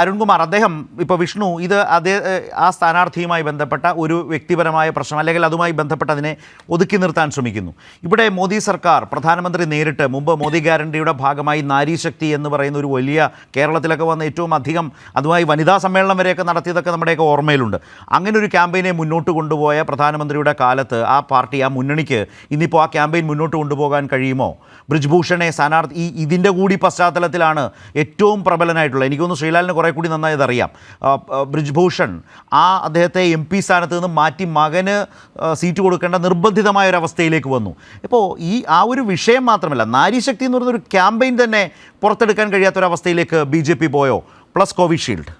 അരുൺകുമാർ അദ്ദേഹം ഇപ്പോൾ വിഷ്ണു ഇത് അതേ ആ സ്ഥാനാർത്ഥിയുമായി ബന്ധപ്പെട്ട ഒരു വ്യക്തിപരമായ പ്രശ്നം അല്ലെങ്കിൽ അതുമായി ബന്ധപ്പെട്ടതിനെ ഒതുക്കി നിർത്താൻ ശ്രമിക്കുന്നു. ഇവിടെ മോദി സർക്കാർ പ്രധാനമന്ത്രി നേരിട്ട് മുമ്പ് മോദി ഗ്യാരണ്ടിയുടെ ഭാഗമായി നാരീശക്തി എന്ന് പറയുന്ന ഒരു വലിയ കേരളത്തിലൊക്കെ വന്ന ഏറ്റവും അധികം അതുമായി വനിതാ സമ്മേളനം വരെയൊക്കെ നടത്തിയതൊക്കെ നമ്മുടെയൊക്കെ ഓർമ്മയിലുണ്ട്. അങ്ങനെ ഒരു ക്യാമ്പയിനെ മുന്നോട്ട് കൊണ്ടുപോയ പ്രധാനമന്ത്രിയുടെ കാലത്ത് ആ പാർട്ടി ആ മുന്നണിക്ക് ഇന്നിപ്പോൾ ആ ക്യാമ്പയിൻ മുന്നോട്ട് കൊണ്ടുപോകാൻ കഴിയുമോ? ബ്രിജ്ഭൂഷണെ സ്ഥാനാർത്ഥി ഈ ഇതിന്റെ കൂടി പശ്ചാത്തലത്തിലാണ് ഏറ്റവും പ്രബലനായിട്ടുള്ളത്. എനിക്കൊന്ന് ശ്രീലാലിന് കുറേ കൂടി നന്നായി അതറിയാം. ബ്രിജ്ഭൂഷൺ ആ അദ്ദേഹത്തെ എം പി സ്ഥാനത്ത് നിന്ന് മാറ്റി മകന് സീറ്റ് കൊടുക്കേണ്ട നിർബന്ധിതമായ ഒരു അവസ്ഥയിലേക്ക് വന്നു. ഇപ്പോൾ ഈ ആ ഒരു വിഷയം മാത്രമല്ല നാരീശക്തി എന്ന് പറയുന്ന ഒരു ക്യാമ്പയിൻ തന്നെ പുറത്തെടുക്കാൻ കഴിയാത്തൊരവസ്ഥയിലേക്ക് ബി ജെ പി പോയോ? Plus Covishield.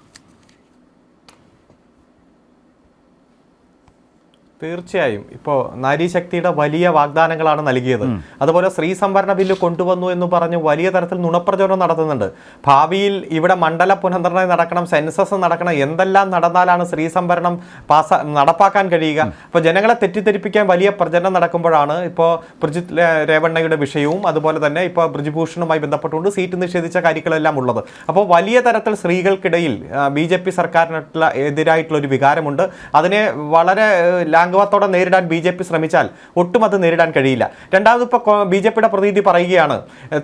തീർച്ചയായും. ഇപ്പോൾ നാരീശക്തിയുടെ വലിയ വാഗ്ദാനങ്ങളാണ് നൽകിയത്. അതുപോലെ സ്ത്രീ സംവരണ ബില്ല് കൊണ്ടുവന്നു എന്ന് പറഞ്ഞ് വലിയ തരത്തിൽ നുണപ്രചരണം നടത്തുന്നുണ്ട്. ഭാവിയിൽ ഇവിടെ മണ്ഡല പുനർനിർണയം നടക്കണം സെൻസസ് നടക്കണം എന്തെല്ലാം നടന്നാലാണ് സ്ത്രീ സംവരണം പാസ് നടപ്പാക്കാൻ കഴിയുക? അപ്പോൾ ജനങ്ങളെ തെറ്റിദ്ധരിപ്പിക്കാൻ വലിയ പ്രചരണം നടക്കുമ്പോഴാണ് ഇപ്പോൾ ബ്രിജിത് രേവണ്ണയുടെ വിഷയവും അതുപോലെ തന്നെ ഇപ്പോൾ ബ്രിജ്ഭൂഷണുമായി ബന്ധപ്പെട്ടുകൊണ്ട് സീറ്റ് നിഷേധിച്ച കാര്യങ്ങളെല്ലാം ഉള്ളത്. അപ്പോൾ വലിയ തരത്തിൽ സ്ത്രീകൾക്കിടയിൽ ബി ജെ പി സർക്കാരിനുള്ള എതിരായിട്ടുള്ള ഒരു വികാരമുണ്ട്. അതിനെ വളരെ ഏഹ്, ലാഘവത്തോടെ നേരിടാൻ ബി ജെ പി ശ്രമിച്ചാൽ ഒട്ടും അത് നേരിടാൻ കഴിയില്ല. രണ്ടാമത് ഇപ്പോൾ ബി ജെ പിയുടെ പ്രതിനിധി പറയുകയാണ്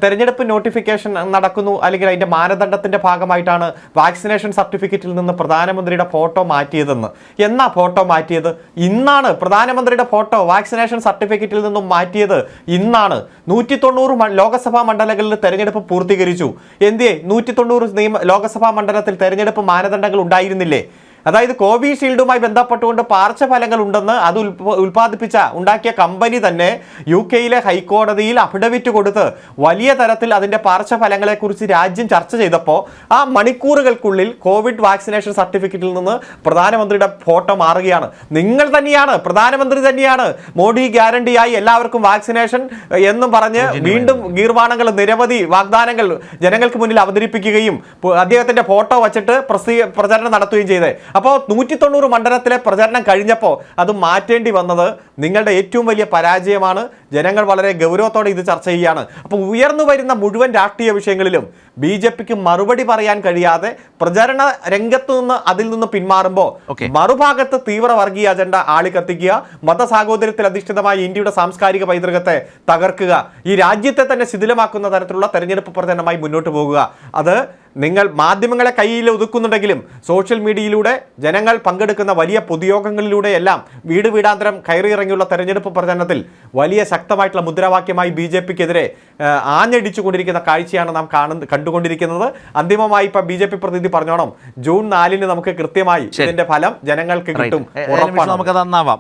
തെരഞ്ഞെടുപ്പ് നോട്ടിഫിക്കേഷൻ നടക്കുന്നു അല്ലെങ്കിൽ അതിന്റെ മാനദണ്ഡത്തിന്റെ ഭാഗമായിട്ടാണ് വാക്സിനേഷൻ സർട്ടിഫിക്കറ്റിൽ നിന്ന് പ്രധാനമന്ത്രിയുടെ ഫോട്ടോ മാറ്റിയതെന്ന്. എന്നാ ഫോട്ടോ മാറ്റിയത്? ഇന്നാണ് പ്രധാനമന്ത്രിയുടെ ഫോട്ടോ വാക്സിനേഷൻ സർട്ടിഫിക്കറ്റിൽ നിന്നും മാറ്റിയത്. ഇന്നാണ്. നൂറ്റി തൊണ്ണൂറ് ലോക്സഭാ മണ്ഡലങ്ങളിൽ തെരഞ്ഞെടുപ്പ് പൂർത്തീകരിച്ചു. എന്തിയെ? നൂറ്റി തൊണ്ണൂറ് നിയമ ലോക്സഭാ മണ്ഡലത്തിൽ തെരഞ്ഞെടുപ്പ് മാനദണ്ഡങ്ങൾ ഉണ്ടായിരുന്നില്ലേ? അതായത് കോവിഷീൽഡുമായി ബന്ധപ്പെട്ടുകൊണ്ട് പാർശ്വഫലങ്ങൾ ഉണ്ടെന്ന് അത് ഉൽപാദിപ്പിച്ച ഉൽപ്പാദിപ്പിച്ച ഉണ്ടാക്കിയ കമ്പനി തന്നെ യു കെയിലെ ഹൈക്കോടതിയിൽ അഫിഡവിറ്റ് കൊടുത്ത് വലിയ തരത്തിൽ അതിന്റെ പാർശ്വഫലങ്ങളെക്കുറിച്ച് രാജ്യം ചർച്ച ചെയ്തപ്പോൾ ആ മണിക്കൂറുകൾക്കുള്ളിൽ കോവിഡ് വാക്സിനേഷൻ സർട്ടിഫിക്കറ്റിൽ നിന്ന് പ്രധാനമന്ത്രിയുടെ ഫോട്ടോ മാറുകയാണ്. നിങ്ങൾ തന്നെയാണ് പ്രധാനമന്ത്രി തന്നെയാണ് മോഡി ഗ്യാരണ്ടിയായി എല്ലാവർക്കും വാക്സിനേഷൻ എന്നും പറഞ്ഞ് വീണ്ടും ഗീർവാണങ്ങൾ നിരവധി വാഗ്ദാനങ്ങൾ ജനങ്ങൾക്ക് മുന്നിൽ അവതരിപ്പിക്കുകയും അദ്ദേഹത്തിന്റെ ഫോട്ടോ വച്ചിട്ട് പ്രസി- പ്രചരണം നടത്തുകയും ചെയ്തത് അപ്പോൾ നൂറ്റി തൊണ്ണൂറ് മണ്ഡലത്തിലെ പ്രചരണം കഴിഞ്ഞപ്പോൾ അത് മാറ്റേണ്ടി വന്നത് നിങ്ങളുടെ ഏറ്റവും വലിയ പരാജയമാണ്. ജനങ്ങൾ വളരെ ഗൗരവത്തോടെ ഇത് ചർച്ച ചെയ്യുകയാണ്. അപ്പോൾ ഉയർന്നു വരുന്ന മുഴുവൻ രാഷ്ട്രീയ വിഷയങ്ങളിലും ബി ജെ പിക്ക് മറുപടി പറയാൻ കഴിയാതെ പ്രചരണ രംഗത്തു നിന്ന് അതിൽ നിന്ന് പിന്മാറുമ്പോൾ. മറുഭാഗത്ത് തീവ്ര വർഗീയ അജണ്ട ആളിക്കത്തിക്കുക മതസാഹോദര്യത്തിൽ അധിഷ്ഠിതമായ ഇന്ത്യയുടെ സാംസ്കാരിക പൈതൃകത്തെ തകർക്കുക ഈ രാജ്യത്തെ തന്നെ ശിഥിലമാക്കുന്ന തരത്തിലുള്ള തെരഞ്ഞെടുപ്പ് പ്രചരണമായി മുന്നോട്ട് പോകുക. അത് നിങ്ങൾ മാധ്യമങ്ങളെ കയ്യിൽ ഒതുക്കുന്നുണ്ടെങ്കിലും സോഷ്യൽ മീഡിയയിലൂടെ ജനങ്ങൾ പങ്കെടുക്കുന്ന വലിയ പൊതുയോഗങ്ങളിലൂടെയെല്ലാം വീട് വീടാന്തരം കയറിയിറങ്ങിയുള്ള തെരഞ്ഞെടുപ്പ് പ്രചരണത്തിൽ വലിയ ശക്തമായിട്ടുള്ള മുദ്രാവാക്യമായി ബി ജെ പിക്കെതിരെ ആഞ്ഞടിച്ചുകൊണ്ടിരിക്കുന്ന കാഴ്ചയാണ് നാം കാണുന്ന കണ്ടുകൊണ്ടിരിക്കുന്നത്. അന്തിമമായി ഇപ്പം ബി ജെ പി പ്രതിനിധി പറഞ്ഞോണം ജൂൺ നാലിന് നമുക്ക് കൃത്യമായി. ഇതിന്റെ ഫലം ജനങ്ങൾക്ക് കിട്ടും ഉറപ്പാണ്. നമുക്ക് നന്നാവാം?